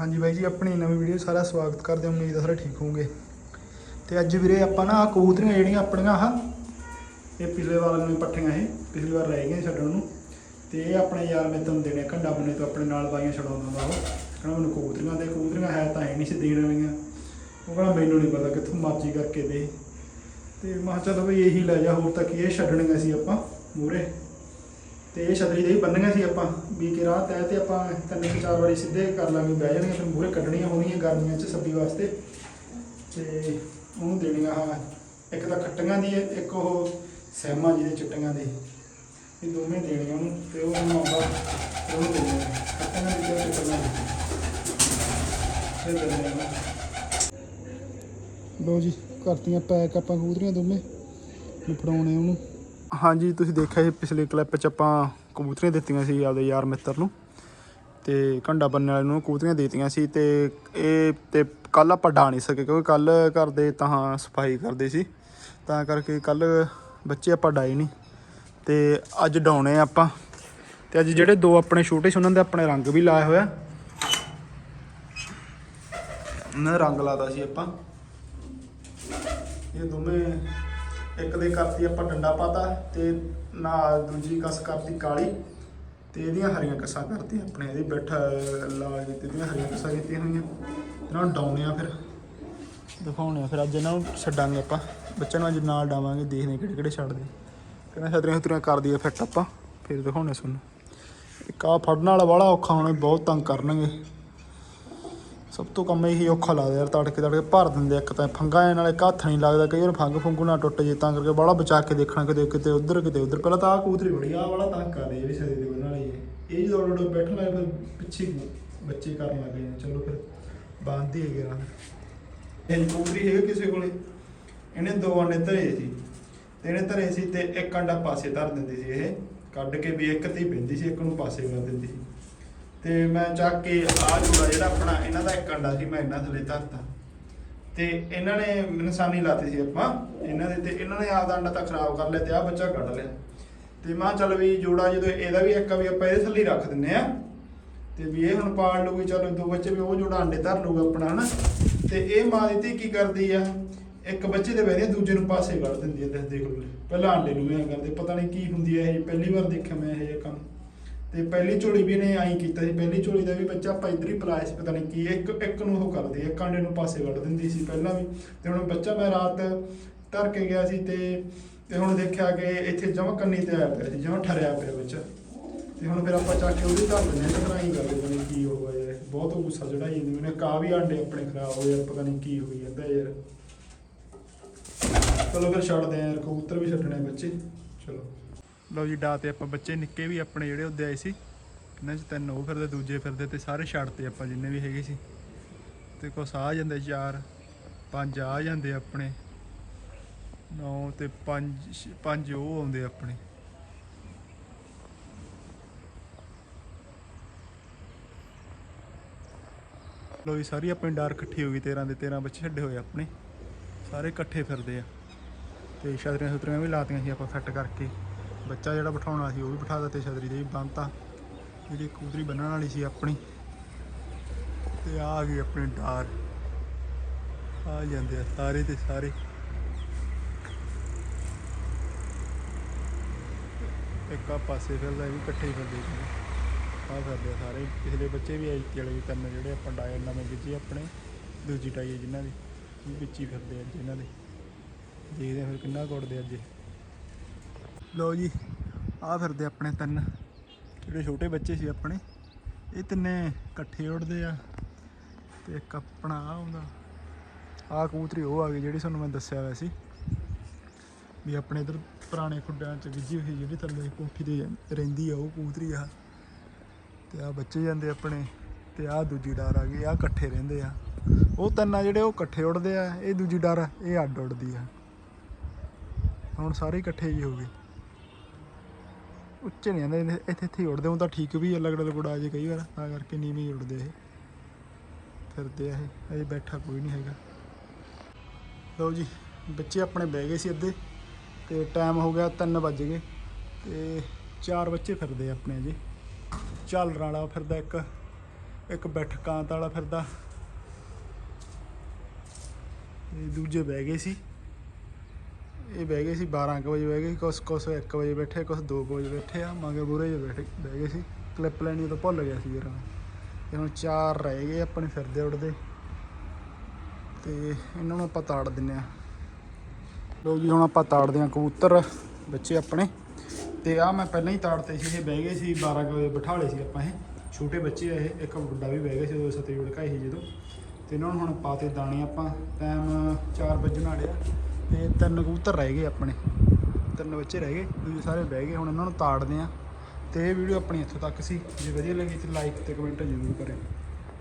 ਹਾਂਜੀ ਬਾਈ ਜੀ, ਆਪਣੀ ਨਵੀਂ ਵੀਡੀਓ ਸਾਰਾ ਸਵਾਗਤ ਕਰਦੇ ਹਾਂ। ਉਮੀਦ ਹੈ ਸਾਰੇ ਠੀਕ ਹੋਵੋਗੇ। ਤੇ ਅੱਜ ਵੀਰੇ ਆਪਾਂ ਨਾ ਆਹ ਕਬੂਤਰੀਆਂ ਜਿਹੜੀਆਂ ਆਪਣੀਆਂ ਆਹ, ਇਹ ਪਿਛਲੇ ਵਾਰ ਨੂੰ ਪੱਠੀਆਂ ਇਹ, ਪਿਛਲੀ ਵਾਰ ਰਹਿ ਗਈਆਂ ਛੱਡਣ ਨੂੰ। ਤੇ ਇਹ ਆਪਣੇ ਯਾਰ ਮੈਂ ਤੁਹਾਨੂੰ ਦੇਣੇ ਘੰਡਾ ਬੰਨੇ ਤੋਂ ਆਪਣੇ ਨਾਲ ਬਾਈਆਂ ਛਡਾਉਂਦਾ ਹੁੰਦਾ ਉਹ ਕਹਿੰਦਾ ਮੈਨੂੰ ਕਬੂਤਰੀਆਂ ਦੇ, ਕਬੂਤਰੀਆਂ ਹੈ ਤਾਂ ਹੈ ਨਹੀਂ ਸੀ ਦੇਣ ਵਾਲੀਆਂ। ਉਹ ਕਹਿੰਦਾ ਮੈਨੂੰ ਨਹੀਂ ਪਤਾ ਕਿੱਥੋਂ ਮਰਜ਼ੀ ਕਰਕੇ ਦੇ। ਤੇ ਮੈਂ ਕਿਹਾ ਚਲੋ ਬਈ ਇਹੀ ਲੈ ਜਾ, ਹੋਰ ਤਾਂ ਕੀ, ਇਹ ਛੱਡਣੀਆਂ ਸੀ ਆਪਾਂ ਮੂਰੇ ਤੇ ਇਹ ਛਤਰੀ ਦੇ ਹੀ ਬੰਨੀਆਂ ਸੀ ਆਪਾਂ, ਵੀ ਕਿ ਰਾਤ ਹੈ ਤੇ ਆਪਾਂ ਤਿੰਨ ਕੁ ਚਾਰ ਵਾਰੀ ਸਿੱਧੇ ਕਰ ਲਾਂਗੇ ਬਹਿ ਜਾਣਗੇ ਫਿਰ ਮੂਹਰੇ ਕੱਢਣੀਆਂ ਹੋਣਗੀਆਂ ਗਰਮੀਆਂ 'ਚ ਸਬਜ਼ੀ ਵਾਸਤੇ। ਤੇ ਉਹਨੂੰ ਦੇਣੀਆਂ ਹਾਂ ਇੱਕ ਤਾਂ ਖੱਟੀਆਂ ਦੀ ਹੈ, ਇੱਕ ਉਹ ਸਹਿਮਾ ਜਿਹਦੇ ਚਿੱਟੀਆਂ ਦੇ। ਇਹ ਦੋਵੇਂ ਦੇਣੀਆਂ ਉਹਨੂੰ ਤੇ ਉਹ ਨੂੰ ਆਉਂਦਾ ਉਹਨੂੰ ਦੇਣੀਆਂ ਖੱਟੀਆਂ ਦੀ ਤੇ ਚਿੱਟੀਆਂ ਦੀ। ਇਹ ਦੇਣੀਆਂ ਲੋ ਜੀ ਕਰਤੀਆਂ ਪੈਕ ਆਪਾਂ ਕਬੂਤਰੀਆਂ ਦੋਵੇਂ ਫੜਾਉਣੇ ਉਹਨੂੰ। ਹਾਂਜੀ, ਤੁਸੀਂ ਦੇਖਿਆ ਸੀ ਪਿਛਲੇ ਕਲਿੱਪ 'ਚ ਆਪਾਂ ਕਬੂਤਰੀਆਂ ਦਿੱਤੀਆਂ ਸੀ ਆਪਦੇ ਯਾਰ ਮਿੱਤਰ ਨੂੰ ਤੇ ਘੰਡਾ ਬੰਨਣ ਵਾਲੇ ਨੂੰ ਕਬੂਤਰੀਆਂ ਦੇਤੀਆਂ ਸੀ ਤੇ ਇਹ ਤੇ ਕੱਲ ਆਪਾਂ ਡਾ ਨਹੀਂ ਸਕੇ ਕਿਉਂਕਿ ਕੱਲ ਘਰ ਦੇ ਤਾਂ ਸਫ਼ਾਈ ਕਰਦੇ ਸੀ। ਤਾਂ ਕਰਕੇ ਕੱਲ ਬੱਚੇ ਆਪਾਂ ਡਾਏ ਨਹੀਂ ਤੇ ਅੱਜ ਡਾਉਣੇ ਆਪਾਂ ਤੇ ਅੱਜ ਜਿਹੜੇ ਦੋ ਆਪਣੇ ਛੋਟੇ ਸੀ ਉਹਨਾਂ ਦੇ ਆਪਣੇ ਰੰਗ ਵੀ ਲਾਇਆ ਹੋਇਆ ਉਹਨਾਂ ਦਾ ਰੰਗ ਲਾਤਾ ਸੀ ਆਪਾਂ। ਇਹ ਦੋਵੇਂ ਇੱਕ ਦੇ ਕਰਤੀ ਆਪਾਂ ਡੰਡਾ ਪਾਤਾ ਤੇ ਨਾਲ ਦੂਜੀ ਕਸ ਕਰਤੀ ਕਾਲੀ ਤੇ ਇਹਦੀਆਂ ਹਰੀਆਂ ਕਸਾਂ ਕਰਤੀ ਆਪਣੇ ਇਹਦੀ ਬੈਠਾ ਲਾ ਕੇ ਤੇ ਇਹਦੀਆਂ ਹਰੀਆਂ ਕਸਾਂ ਕੀਤੀਆਂ ਹੋਈਆਂ। ਇਹਨਾਂ ਨੂੰ ਡਾਉਣੇ ਆ ਫਿਰ। ਦਿਖਾਉਣੇ ਆ ਫਿਰ, ਅੱਜ ਇਹਨਾਂ ਨੂੰ ਛੱਡਾਂਗੇ ਆਪਾਂ। ਬੱਚਿਆਂ ਨੂੰ ਅੱਜ ਨਾਲ ਡਾਵਾਂਗੇ, ਦੇਖਦੇ ਕਿਹੜੇ ਕਿਹੜੇ ਛੱਡਦੇ। ਕਹਿੰਦਾ ਛਤਰੀਆਂ ਛਤਰੀਆਂ ਕਰ ਦਈਏ ਫਿੱਟ ਆਪਾਂ। ਫਿਰ ਦਿਖਾਉਣੇ ਤੁਹਾਨੂੰ। ਇੱਕ ਆ ਫੜਨ ਵਾਲਾ ਬੜਾ ਔਖਾ ਹੋਣਾ, ਬਹੁਤ ਤੰਗ ਕਰਨਗੇ। ਸਭ ਤੋਂ ਕੰਮ ਇਹੀ ਔਖਾ ਲੱਗਦਾ ਯਾਰ ਤੜਕੇ ਤੜਕੇ ਭਰ ਦਿੰਦੇ ਇੱਕ ਤਾਂ ਫੰਗਾ ਇਹਨਾਂ ਨਾਲੇ ਹੱਥ ਨਹੀਂ ਲੱਗਦਾ, ਕਈ ਵਾਰ ਫੰਗ ਫੁੰਗੂ ਨਾ ਟੁੱਟ ਜੇ ਤਾਂ ਕਰਕੇ ਬੜਾ ਬਚਾ ਕੇ ਦੇਖਣਾ ਕਿਤੇ ਕਿਤੇ ਉਧਰ ਕਿਤੇ ਉਧਰ। ਪਹਿਲਾਂ ਤਾਂ ਆ ਕੂਤਰੀ ਬੜੀ ਆ ਵਾਲਾ ਤੰਗ ਕਰ ਰਹੀ ਹੈ ਜਿਹੜੀ ਸਦੀ ਦੇ ਬਣਾ ਵਾਲੀ ਇਹ ਜਦੋਂ ਲੋੜ ਬੈਠਣ ਲੱਗੇ ਫਿਰ ਪਿੱਛੇ ਬੱਚੇ ਕਰਨ ਲੱਗ ਗਏ ਚਲੋ ਫਿਰ ਬੰਦ ਹੈਗੇ ਨਾ। ਇਹ ਕੂਤਰੀ ਹੈਗੇ ਕਿਸੇ ਕੋਲੇ? ਇਹਨੇ ਦੋ ਅੰਡੇ ਧਰੇ ਸੀ। ਤੇ ਇਹਨੇ ਧਰੇ ਸੀ ਤੇ ਇੱਕ ਅੰਡਾ ਪਾਸੇ ਧਰ ਦਿੰਦੀ ਸੀ ਇਹ। ਕੱਢ ਕੇ ਵੀ ਇੱਕ ਤੇ ਪੈਂਦੀ ਸੀ, ਇੱਕ ਨੂੰ ਪਾਸੇ ਕਰ ਦਿੰਦੀ ਸੀ। ਤੇ ਮੈਂ ਚੱਕ ਕੇ ਆ ਜੋੜਾ ਜਿਹੜਾ ਆਪਣਾ ਇਹਨਾਂ ਦਾ ਇੱਕ ਅੰਡਾ ਸੀ, ਮੈਂ ਇਹਨਾਂ ਥੱਲੇ ਧਰਤਾ। ਤੇ ਇਹਨਾਂ ਨੇ ਨਿਸ਼ਾਨੀ ਲਾਤੀ ਸੀ ਆਪਾਂ, ਇਹਨਾਂ ਦੇ ਤੇ ਇਹਨਾਂ ਨੇ ਆਪਦਾ ਅੰਡਾ ਤਾਂ ਖਰਾਬ ਕਰ ਲਿਆ ਤੇ ਆ ਬੱਚਾ ਕੱਢ ਲਿਆ। ਤੇ ਮੈਂ ਚੱਲ ਵੀ ਜੋੜਾ ਜਦੋਂ ਇਹਦਾ ਵੀ ਇੱਕ ਆ ਵੀ ਆਪਾਂ ਇਹਦੇ ਥੱਲੇ ਰੱਖ ਦਿੰਨੇ ਆ ਤੇ ਵੀ ਇਹ ਹੁਣ ਪਾਲ ਲੂਗੀ ਚਲੋ ਦੋ ਬੱਚੇ ਵੀ ਉਹ ਜੋੜਾ ਅੰਡੇ ਧਰ ਲੂਗਾ ਆਪਣਾ, ਹਨਾ। ਤੇ ਇਹ ਮਾਂ ਦੀ ਧੀ ਕੀ ਕਰਦੀ ਆ? ਇੱਕ ਬੱਚੇ ਦੇ ਬੈਠੇ ਦੂਜੇ ਨੂੰ ਪਾਸੇ ਕੱਢ ਦਿੰਦੀ ਆ ਦੇਖ ਲਓ। ਪਹਿਲਾਂ ਅੰਡੇ ਨੂੰ ਐਂ ਕਰਦੇ, ਪਤਾ ਨਹੀਂ ਕੀ ਹੁੰਦੀ ਆ ਇਹ, ਪਹਿਲੀ ਵਾਰ ਦੇਖਿਆ ਮੈਂ ਇਹ ਕੰਮ। ਤੇ ਪਹਿਲੀ ਝੋਲੀ ਵੀ ਨੇ ਆਈ ਕੀਤਾ ਸੀ, ਪਹਿਲੀ ਝੋਲੀ ਦਾ ਵੀ ਬੱਚਾ ਆਪਾਂ ਇੱਧਰ ਹੀ ਪਲਾਇਆ ਸੀ ਪਤਾ ਨਹੀਂ ਕੀ, ਇੱਕ ਇੱਕ ਨੂੰ ਉਹ ਕਰਦੀ ਇੱਕ ਆਂਡੇ ਨੂੰ ਪਾਸੇ ਕੱਢ ਦਿੰਦੀ ਸੀ ਪਹਿਲਾਂ ਵੀ। ਤੇ ਹੁਣ ਬੱਚਾ ਮੈਂ ਰਾਤ ਧਰ ਕੇ ਗਿਆ ਸੀ ਤੇ ਤੇ ਹੁਣ ਦੇਖਿਆ ਕਿ ਇੱਥੇ ਜਮਾ ਕੰਨੀ ਤੇ ਆਇਆ ਪਿਆ ਸੀ, ਜਮਾ ਠਰਿਆ ਪਿਆ ਬੱਚਾ। ਤੇ ਹੁਣ ਫਿਰ ਆਪਾਂ ਚੱਕ ਕੇ ਉਹਦੀ ਧਰ ਦਿੰਦੇ ਹਾਂ ਤਾਂ ਹੀ ਗੱਲ ਪਤਾ ਨਹੀਂ ਕੀ ਹੋ ਗਿਆ ਯਾਰ, ਬਹੁਤ ਗੁੱਸਾ ਚੜਾਈ ਜਾਂਦੀ ਉਹਨੇ ਕਾ ਵੀ ਆਂਡੇ ਆਪਣੇ ਖਰਾਬ ਹੋਏ ਯਾਰ ਪਤਾ ਨਹੀਂ ਕੀ ਹੋਈ ਜਾਂਦਾ ਯਾਰ। ਚਲੋ ਫਿਰ ਛੱਡਦੇ ਆ ਯਾਰ, ਕਬੂਤਰ ਵੀ ਛੱਡਣੇ ਬੱਚੇ। ਚਲੋ। ਲਓ ਜੀ ਡਾ ਤੇ ਆਪਾਂ ਬੱਚੇ ਨਿੱਕੇ ਵੀ ਆਪਣੇ ਜਿਹੜੇ ਉਹਦੇ ਆਏ ਸੀ, ਇਹਨਾਂ 'ਚ ਤਿੰਨ, ਉਹ ਫਿਰਦੇ, ਦੂਜੇ ਫਿਰਦੇ ਤੇ ਸਾਰੇ ਛੱਡਤੇ ਆਪਾਂ ਜਿੰਨੇ ਵੀ ਹੈਗੇ ਸੀ। ਤੇ ਕੁਛ ਆ ਜਾਂਦੇ ਚਾਰ, ਪੰਜ ਆ ਜਾਂਦੇ ਆਪਣੇ, ਨੌ ਤੇ ਪੰਜ ਪੰਜ ਉਹ ਆਉਂਦੇ ਆਪਣੇ। ਲੋ ਜੀ, ਸਾਰੀ ਆਪਣੀ ਡਾਰ ਇਕੱਠੀ ਹੋ ਗਈ 13 ਦੇ 13 ਬੱਚੇ ਛੱਡੇ ਹੋਏ ਆਪਣੇ, ਸਾਰੇ ਇਕੱਠੇ ਫਿਰਦੇ ਆ। ਤੇ ਛਤਰੀਆਂ ਛਤਰੀਆਂ ਵੀ ਲਾਤੀਆਂ ਸੀ ਆਪਾਂ ਫਿੱਟ ਕਰਕੇ। ਬੱਚਾ ਜਿਹੜਾ ਬਿਠਾਉਣਾ ਸੀ, ਉਹ ਵੀ ਬਿਠਾ ਦਿੱਤੇ ਛਤਰੀ ਦੇ ਵੀ ਬੰਨਤਾ। ਜਿਹੜੀ ਕੂਦਰੀ ਬੰਨਣ ਵਾਲੀ ਸੀ ਆਪਣੀ। ਤੇ ਆ ਗਈ ਆਪਣੀ ਡਾਰ। ਆ ਜਾਂਦੇ ਆ ਸਾਰੇ ਤੇ ਸਾਰੇ। ਇੱਕ ਆ ਪਾਸੇ ਫਿਰਦਾ ਵੀ ਇਕੱਠੇ ਹੀ ਫਿਰਦੇ ਸੀ। ਆ ਫਿਰਦੇ ਆ ਸਾਰੇ। ਪਿਛਲੇ ਬੱਚੇ ਵੀ ਆਈਤੀ ਵਾਲੇ ਵੀ ਤਿੰਨ ਜਿਹੜੇ ਆਪਾਂ ਡਾਇਰ ਨਵੇਂ ਗਿੱਜੇ ਆਪਣੇ। ਦੂਜੀ ਟਾਈ ਹੈ ਜਿਨ੍ਹਾਂ ਦੀ। ਵਿੱਚ ਹੀ ਫਿਰਦੇ ਅੱਜ ਇਹਨਾਂ ਦੇ। ਦੇਖਦੇ ਆ ਫਿਰ ਕਿੰਨਾ ਕੁੱਟਦੇ ਅੱਜ। ਲਓ ਜੀ ਆ ਫਿਰਦੇ ਆਪਣੇ ਤਿੰਨ। ਜਿਹੜੇ ਛੋਟੇ ਬੱਚੇ ਸੀ ਆਪਣੇ, ਇਹ ਤਿੰਨੇ ਇਕੱਠੇ ਉੱਡਦੇ ਆ ਤੇ ਇੱਕ ਆਪਣਾ ਆ ਹੁੰਦਾ ਆ ਕਬੂਤਰੀ ਉਹ ਆ ਗਈ ਜਿਹੜੀ ਤੁਹਾਨੂੰ ਮੈਂ ਦੱਸਿਆ ਹੋਇਆ ਸੀ, ਵੀ ਆਪਣੇ ਇਧਰ ਪੁਰਾਣੇ ਖੁੱਡਾਂ ਚ ਗਿੱਜੀ ਹੋਈ ਜਿਹੜੀ ਥੱਲੇ ਕੋਠੀ ਤੇ ਰਹਿੰਦੀ ਆ ਉਹ ਕਬੂਤਰੀ ਆ। ਤੇ ਆ ਬੱਚੇ ਜਾਂਦੇ ਆਪਣੇ ਤੇ ਆ ਦੂਜੀ ਡਾਰ ਆ ਗਈ ਆ ਇਕੱਠੇ ਰਹਿੰਦੇ ਆ। ਉਹ ਤਿੰਨ ਆ ਜਿਹੜੇ, ਉਹ ਇਕੱਠੇ ਉੱਡਦੇ ਆ, ਇਹ ਦੂਜੀ ਡਾਰ ਇਹ ਅੱਡ ਉੱਡਦੀ ਆ। ਹੁਣ ਸਾਰੇ ਇਕੱਠੇ ਹੀ ਹੋ ਗਏ। ਉੱਚੇ ਨਹੀਂ ਆਉਂਦੇ ਇੱਥੇ ਇੱਥੇ ਹੀ ਉੱਡਦੇ, ਹੁਣ ਤਾਂ ਠੀਕ ਵੀ ਅਲੱਗ ਅਲੱਗ ਉਡਾ ਜੇ ਕਈ ਵਾਰ, ਤਾਂ ਕਰਕੇ ਨੀਵੇਂ ਹੀ ਉੱਡਦੇ ਇਹ। ਫਿਰਦੇ ਆ ਇਹ, ਅਜੇ ਬੈਠਾ ਕੋਈ ਨਹੀਂ ਹੈਗਾ। ਲਓ ਜੀ, ਬੱਚੇ ਆਪਣੇ ਬਹਿ ਗਏ ਸੀ ਅੱਧੇ, ਤੇ ਟਾਈਮ ਹੋ ਗਿਆ 3 ਵੱਜ ਗਏ, ਤੇ ਚਾਰ ਬੱਚੇ ਫਿਰਦੇ ਆਪਣੇ ਅਜੇ ਝਾਲਰ ਵਾਲਾ ਫਿਰਦਾ ਇੱਕ ਇੱਕ ਬੈਠ ਕਾਂਤ ਵਾਲਾ ਫਿਰਦਾ। ਤੇ ਦੂਜੇ ਬਹਿ ਗਏ ਸੀ। ਇਹ ਬਹਿ ਗਏ ਸੀ 12 ਕੁ ਵਜੇ ਬਹਿ ਗਏ ਸੀ, ਕੁਛ ਕੁਛ 1 ਵਜੇ ਬੈਠੇ, ਕੁਛ 2 ਵਜੇ ਬੈਠੇ ਆ, ਮਗਰ ਬੂਰੇ ਜੇ ਬੈਠੇ ਬਹਿ ਗਏ ਸੀ। ਕਲਿੱਪ ਲੈਣੀ ਤਾਂ ਭੁੱਲ ਗਿਆ ਸੀ ਯਾਰ ਤੇ ਹੁਣ ਚਾਰ ਰਹਿ ਗਏ ਆਪਣੇ ਫਿਰਦੇ ਉੱਡਦੇ। ਤੇ ਇਹਨਾਂ ਨੂੰ ਆਪਾਂ ਤਾੜ ਦਿੰਨੇ ਆ। ਲੋ ਜੀ, ਹੁਣ ਆਪਾਂ ਤਾੜਦੇ ਆ ਕਬੂਤਰ, ਬੱਚੇ ਆਪਣੇ। ਤੇ ਆ ਮੈਂ ਪਹਿਲਾਂ ਹੀ ਤਾੜਤੇ ਸੀ, ਇਹ ਬਹਿ ਗਏ ਸੀ 12 ਕੁ ਵਜੇ ਬਿਠਾ ਲਏ ਸੀ ਆਪਾਂ ਇਹ। ਛੋਟੇ ਬੱਚੇ ਆ ਇਹ, ਇੱਕ ਵੱਡਾ ਵੀ ਬਹਿ ਗਿਆ ਸੀ ਜਦੋਂ ਸਤੇ ਵੜਕਾਈ ਸੀ ਜਦੋਂ। ਤੇ ਇਹਨਾਂ ਨੂੰ ਹੁਣ ਪਾਤੇ ਦਾਣੇ ਆਪਾਂ ਟਾਈਮ 4 ਵਜੇ ਵਾਲੇ ਤੇ ਤਿੰਨ ਕਬੂਤਰ ਰਹਿ ਗਏ ਆਪਣੇ। ਤਿੰਨ ਬੱਚੇ ਰਹਿ ਗਏ, ਦੂਜੇ ਸਾਰੇ ਬਹਿ ਗਏ, ਹੁਣ ਇਹਨਾਂ ਨੂੰ ਤਾੜਦੇ ਆ। ਤੇ ਇਹ ਵੀਡੀਓ ਆਪਣੀ ਇੱਥੋਂ ਤੱਕ ਸੀ। ਜੇ ਵਧੀਆ ਲੱਗੀ ਤੇ ਲਾਈਕ ਤੇ ਕਮੈਂਟ ਜ਼ਰੂਰ ਕਰਿਓ।